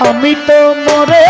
আমি তো মরে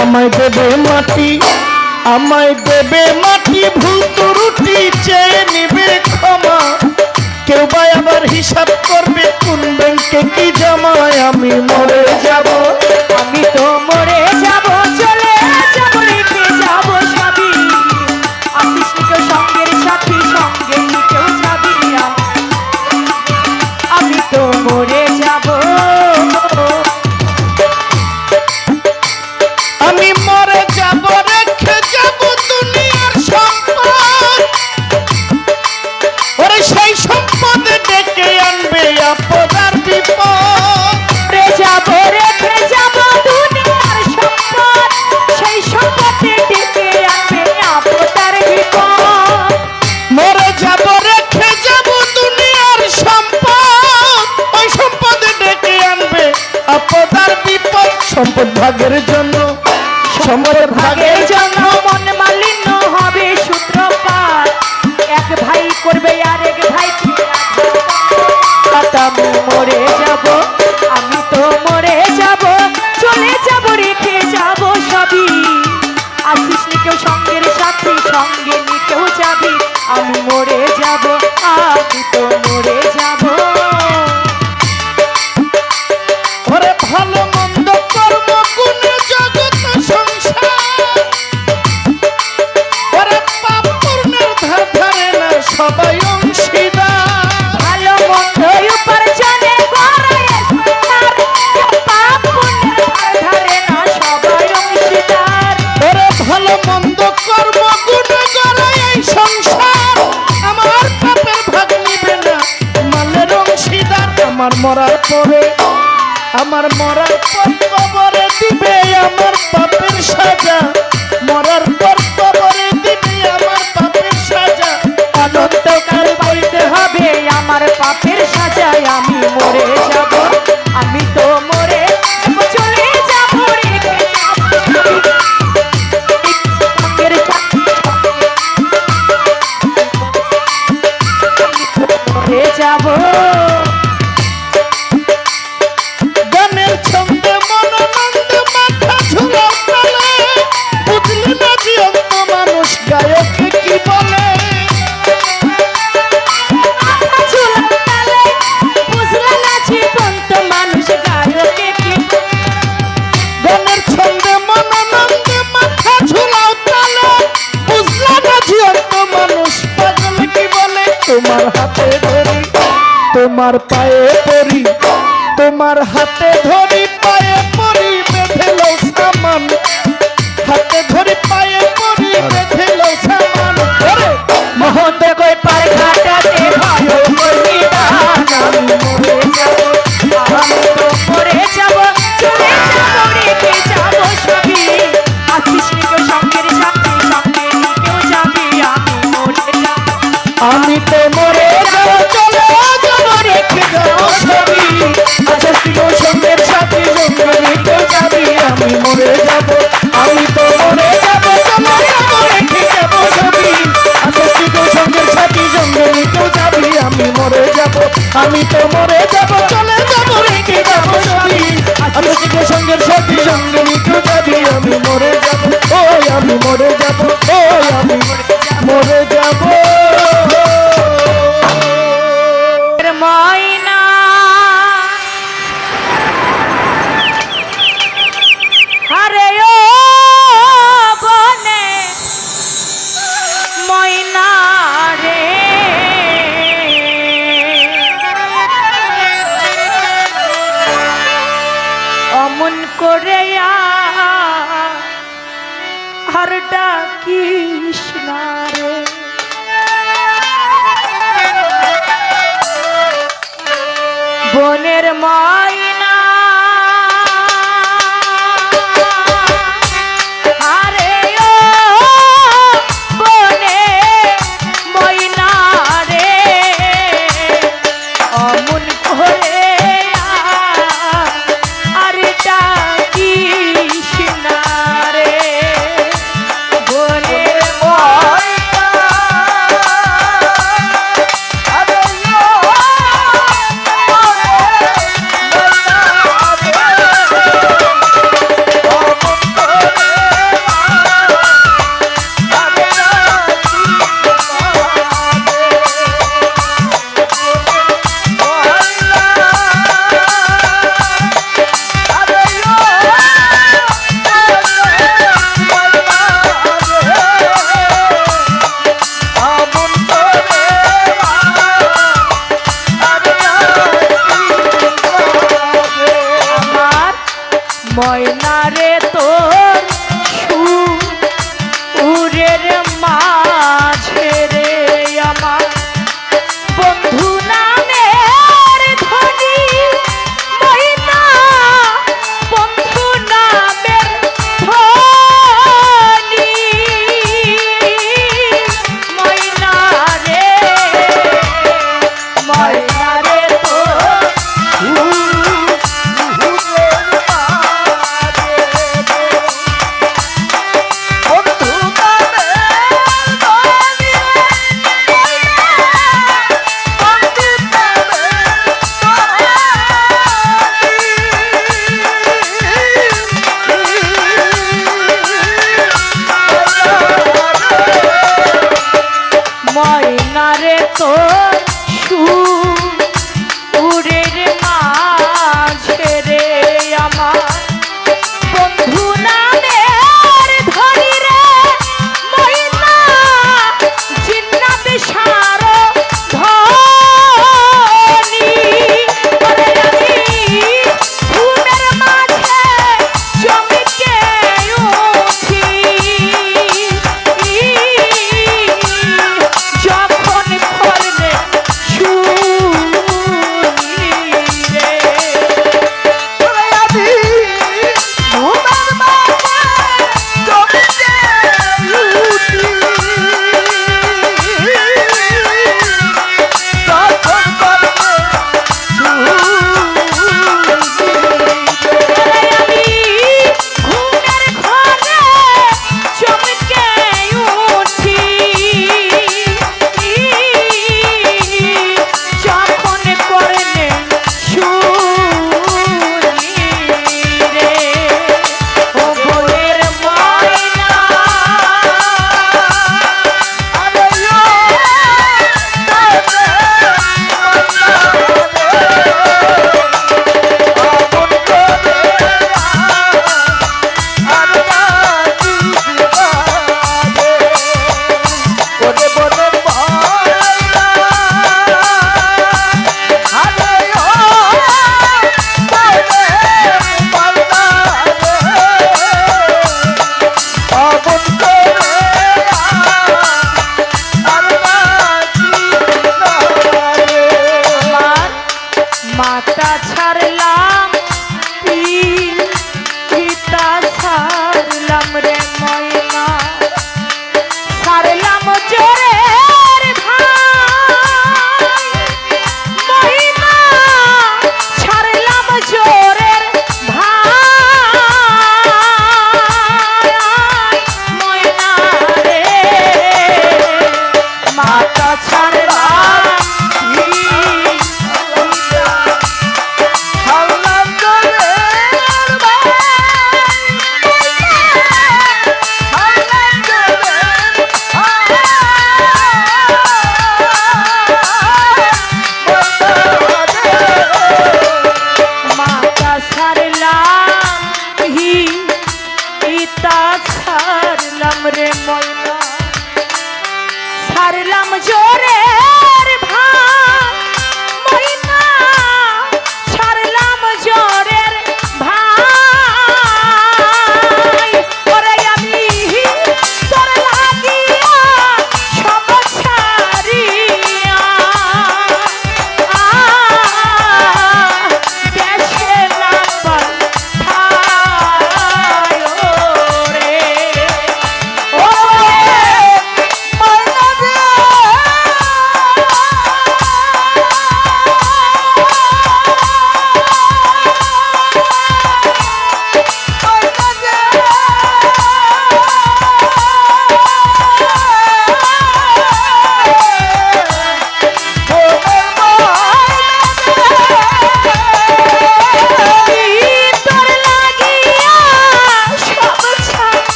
আমায় দেবে মাটি, আমায় দেবে মাটি, ভুল ত্রুটি চেয়ে নিবে ক্ষমা। কেউ বা আবার হিসাব করবে কোন ব্যাংকে কি জমায়, আমি মরে যাব। আমি তো মরে যাব, চলে আমার মরার পরে, আমার মরার পর কবরে দিবে আমার পাপের সাজা। মরার পর কবরে দিবে আমার পাপের সাজা। অনন্তকাল বলতে হবে আমার পাপের সাজায় আমি মরে যাব। আমি তো তোমার পায়ে পড়ি। তোমার হাতে ধরি মোরে আর ডাকিস বনের মায়ে